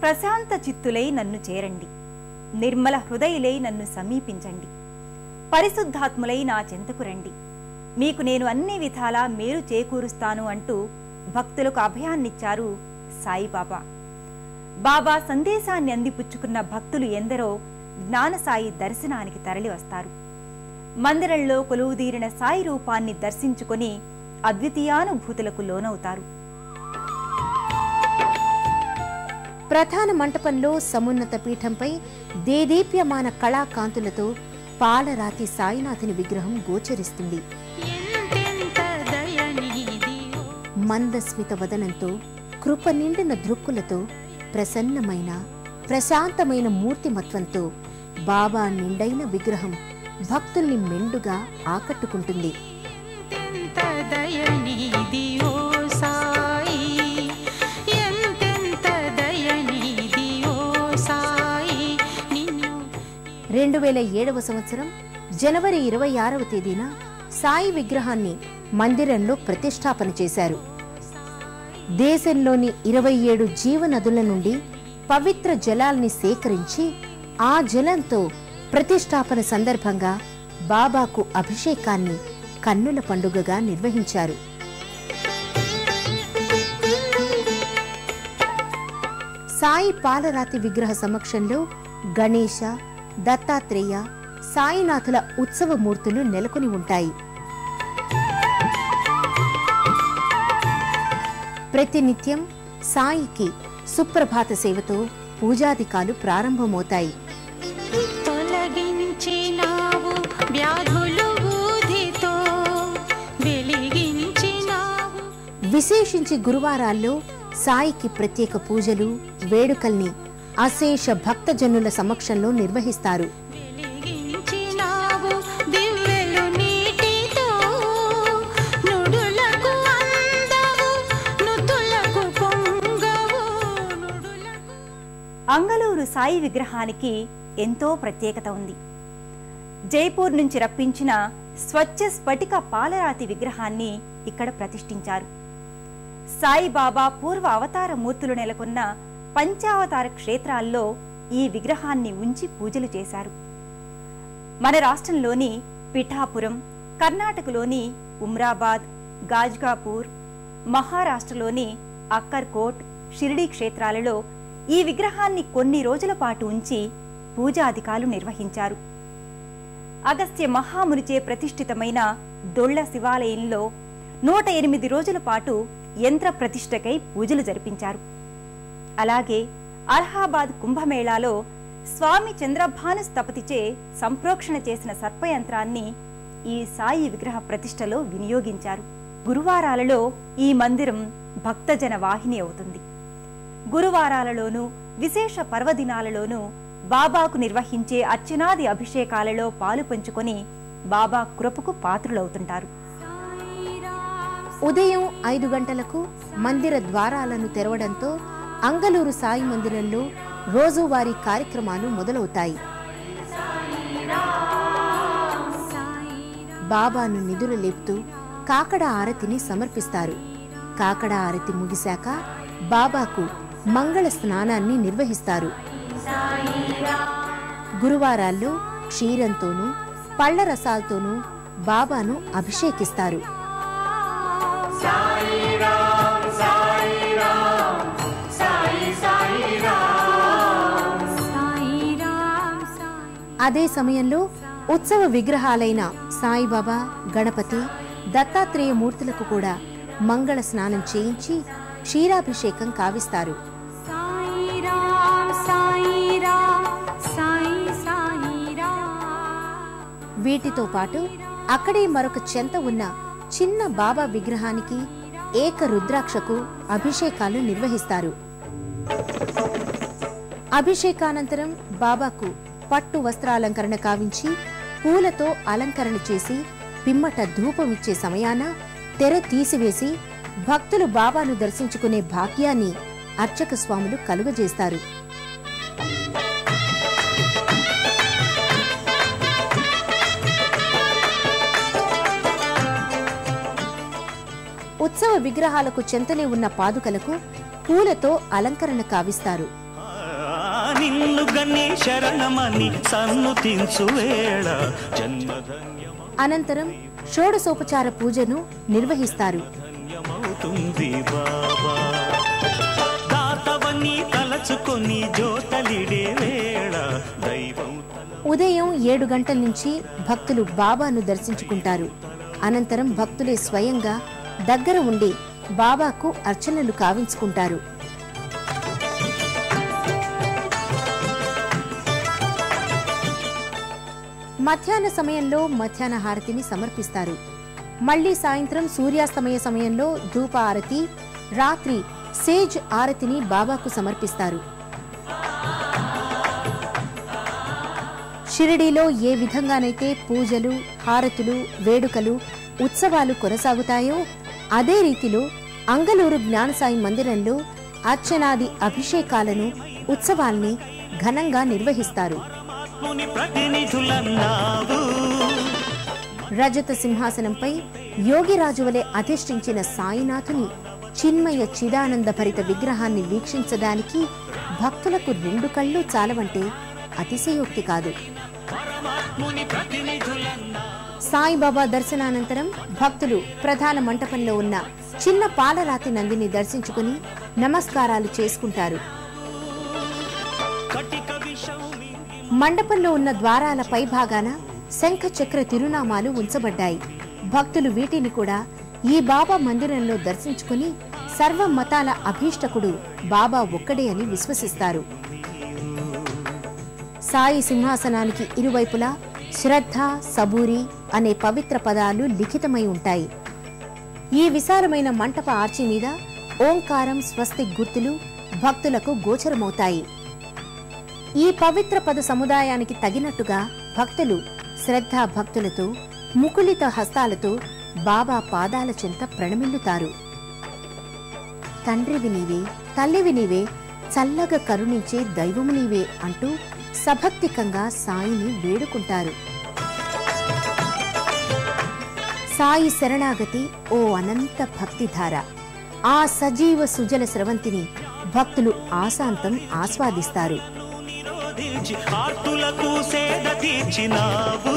ప్రశాంత చిత్తులై నన్ను చేరండి. నిర్మల హృదయులై నన్ను సమీపించండి. పరిశుద్ధాత్ములై నా చెంతకు రండి. మీకు నేను అన్ని విధాలా మేలు చేకూరుస్తాను అంటూ భక్తులకు అభయాన్నిచ్చారు సాయిబాబా. బాబా సందేశాన్ని అందిపుచ్చుకున్న భక్తులు ఎందరో జ్ఞానసాయి దర్శనానికి తరలివస్తారు. మందిరంలో కొలువుదీరిన సాయి రూపాన్ని దర్శించుకొని అద్వితీయానుభూతులకు లోనవుతారు. ప్రధాన మంటపంలో సమున్నత పీఠంపై దేదీప్యమాన కళాకాంతులతో పాలరాతి సాయినాథుని విగ్రహం గోచరిస్తుంది. మందస్మిత వదనంతో కృప నిండిన దృక్కులతో ప్రసన్నమైన ప్రశాంతమైన మూర్తిమత్వంతో బాబా నిండైన విగ్రహం భక్తుల్ని మెండుగా ఆకట్టుకుంటుంది. రెండు వేల ఏడవ సంవత్సరం జనవరి ఇరవై ఆరవ తేదీన సాయి విగ్రహాన్ని మందిరంలో ప్రతిష్టాపన చేశారు. దేశంలోని ఇరవై ఏడు జీవనదుల నుండి పవిత్ర జలాల్ని సేకరించి ఆ జలంతో ప్రతిష్టాపన సందర్భంగా బాబాకు అభిషేకాన్ని కన్నుల పండుగగా నిర్వహించారు. సాయి పాలరాతి విగ్రహ సమక్షంలో గణేశ దత్తాత్రేయ సాయినాథుల ఉత్సవ మూర్తులు నెలకొని ఉంటాయి. ప్రతినిత్యం సాయికి సుప్రభాత సేవతో పూజాధికాలు ప్రారంభమవుతాయి. విశేషించి గురువారాల్లో సాయికి ప్రత్యేక పూజలు వేడుకల్ని అశేష భక్తజనుల సమక్షంలో నిర్వహిస్తారు. వెలిగించినావు దివ్వెలు నీటితో నుడులకు అందవు నుతులకు పొంగవు నుడులకు అంగలూరు సాయి విగ్రహానికి ఎంతో ప్రత్యేకత ఉంది. జైపూర్ నుంచి రప్పించిన స్వచ్ఛ స్ఫటిక పాలరాతి విగ్రహాన్ని ఇక్కడ ప్రతిష్ఠించారు. సాయిబాబా పూర్వ అవతార మూర్తులు నెలకొన్న పంచావతార క్షేత్రాల్లో ఈ విగ్రహాన్ని ఉంచి పూజలు చేశారు. మన రాష్ట్రంలోని పిఠాపురం కర్ణాటకలోని ఉమ్రాబాద్ గాజ్గాపూర్ మహారాష్ట్రలోని అక్కర్కోట్ షిరిడీ క్షేత్రాలలో ఈ విగ్రహాన్ని కొన్ని రోజుల పాటు ఉంచి పూజాధికాలు నిర్వహించారు. అగస్త్య మహామునిచే ప్రతిష్ఠితమైన దొళ్ళ శివాలయంలో నూట ఎనిమిది రోజుల పాటు యంత్ర ప్రతిష్ఠకై పూజలు జరిపించారు. అలాగే అలహాబాద్ కుంభమేళాలో స్వామి చంద్రభాను స్థపతిచే సంప్రోక్షణ చేసిన సర్పయంత్రాన్ని ఈ సాయి విగ్రహ ప్రతిష్టలో వినియోగించారు. గురువారాలలో ఈ మందిరం భక్తజన వాహిని అవుతుంది. గురువారాలలోనూ విశేష పర్వదినాలలోనూ బాబాకు నిర్వహించే అర్చనాది అభిషేకాలలో పాలు పంచుకొని బాబా కృపకు పాత్రులవుతుంటారు. ఉదయం ఐదు గంటలకు మందిర ద్వారాలను తెరవడంతో అంగలూరు సాయి మందిరంలో రోజువారీ కార్యక్రమాలు మొదలవుతాయి. బాబాను నిధులు లేపుతూ కాకడ ఆరతిని సమర్పిస్తారు. కాకడ ఆరతి ముగిశాక బాబాకు మంగళ స్నానాన్ని నిర్వహిస్తారు. గురువారాల్లో క్షీరంతోనూ పళ్ళ రసాలతోనూ బాబాను అభిషేకిస్తారు. అదే సమయంలో ఉత్సవ విగ్రహాలైన సాయిబాబా గణపతి దత్తాత్రేయ మూర్తులకు కూడా మంగళ స్నానం చేయించి క్షీరాభిషేకం కావిస్తారు. వీటితో పాటు అక్కడే మరొక చెంత ఉన్న చిన్న బాబా విగ్రహానికి ఏక రుద్రాక్షకు అభిషేకాలు నిర్వహిస్తారు. అభిషేకానంతరం బాబాకు పట్టు వస్త్రాలంకరణ కావించి పూలతో అలంకరణ చేసి పిమ్మట ధూపమిచ్చే సమయాన తెర తీసివేసి భక్తులు బాబాను దర్శించుకునే భాగ్యాన్ని అర్చక స్వాములు కలుగజేస్తారు. ఉత్సవ విగ్రహాలకు చెంతనే ఉన్న పాదుకలకు పూలతో అలంకరణ కావిస్తారు. నిన్ను గని శరణమని జన్మధన్యమ అనంతరం షోడసోపచార పూజను నిర్వహిస్తారు. ఉదయం ఏడు గంటల నుంచి భక్తులు బాబాను దర్శించుకుంటారు. అనంతరం భక్తులే స్వయంగా దగ్గర ఉండి బాబాకు అర్చనలు కావించుకుంటారు. మధ్యాహ్న సమయంలో మధ్యాహ్న హారతిని సమర్పిస్తారు. మళ్ళీ సాయంత్రం సూర్యాస్తమయ సమయంలో ధూప ఆరతి రాత్రి సేజ్ ఆరతిని బాబాకు సమర్పిస్తారు. షిరిడీలో ఏ విధంగానైతే పూజలు హారతులు వేడుకలు ఉత్సవాలు కొనసాగుతాయో అదే రీతిలో అంగలూరు జ్ఞానసాయి మందిరంలో అర్చనాది అభిషేకాలను ఉత్సవాల్ని ఘనంగా నిర్వహిస్తారు. పరమాత్ముని ప్రతినిధులన్నావు. రజత సింహాసనంపై యోగిరాజు వలె అధిష్ఠించిన సాయినాథుని చిన్మయ చిదానంద భరిత విగ్రహాన్ని వీక్షించడానికి భక్తులకు రెండు కళ్ళు చాలవంటే అతిశయోక్తి కాదు. సాయిబాబా దర్శనానంతరం భక్తులు ప్రధాన మంటపంలో ఉన్న చిన్న పాలరాతి నందిని దర్శించుకుని నమస్కారాలు చేసుకుంటారు. మండపంలో ఉన్న ద్వారాల పైభాగాన శంఖ చక్ర తిరునామాలు ఉంచబడ్డాయి. భక్తులు వీటిని కూడా ఈ బాబా మందిరంలో దర్శించుకుని సర్వ మతాల అభీష్టకుడు బాబా ఒక్కడే అని విశ్వసిస్తారు. సాయి సింహాసనానికి ఇరువైపులా శ్రద్ధ సబూరి అనే పవిత్ర పదాలు లిఖితమై ఉంటాయి. ఈ విశాలమైన మంటప ఆర్చి మీద ఓంకారం స్వస్తిక్ గుర్తులు భక్తులకు గోచరమవుతాయి. ఈ పవిత్ర పద సముదాయానికి తగినట్టుగా భక్తులు శ్రద్ధా భక్తులతో ముకులిత హస్తాలతో బాబా పాదాల చెంత ప్రణమిల్లుతారు. తండ్రివి నీవే తల్లివి నీవే చల్లగా కరుణించే దైవము నీవే అంటూ సభక్తికంగా సాయిని వేడుకుంటారు. సాయి శరణాగతి ఓ అనంత భక్తిధార. ఆ సజీవ సుజల స్రవంతిని భక్తులు ఆశాంతం ఆస్వాదిస్తారు. నిరోధించి ఆర్తులకు సేద తీర్చినావు.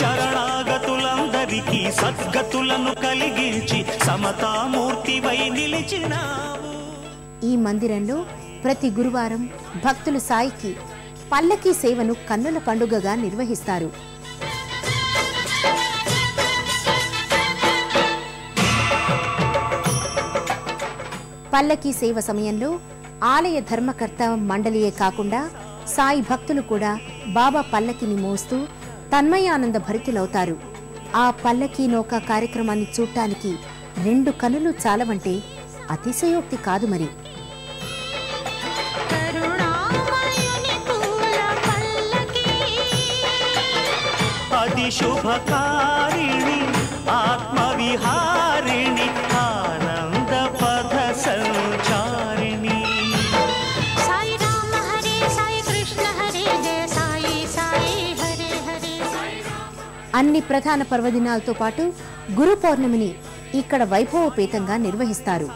చరణాగతులందరికీ సద్గతులను కలిగించి సమతామూర్తివై నిలిచినావు. ఈ మందిరంలో ప్రతి గురువారం భక్తులు సాయికి పల్లకీ సేవను కన్నుల పండుగగా నిర్వహిస్తారు. పల్లకీ సేవ సమయంలో ఆలయ ధర్మకర్త మండలియే కాకుండా సాయి భక్తులు కూడా బాబా పల్లకిని మోస్తూ తన్మయానంద భరితులవుతారు. ఆ పల్లకీ నౌక కార్యక్రమాన్ని చూడటానికి రెండు కనులు చాలవంటే అతిశయోక్తి కాదు మరి. కరుణామయుని పూల అన్ని ప్రధాన పర్వదినాలతో పాటు గురు పౌర్ణమిని ఇక్కడ వైభవపేతంగా నిర్వహిస్తారు.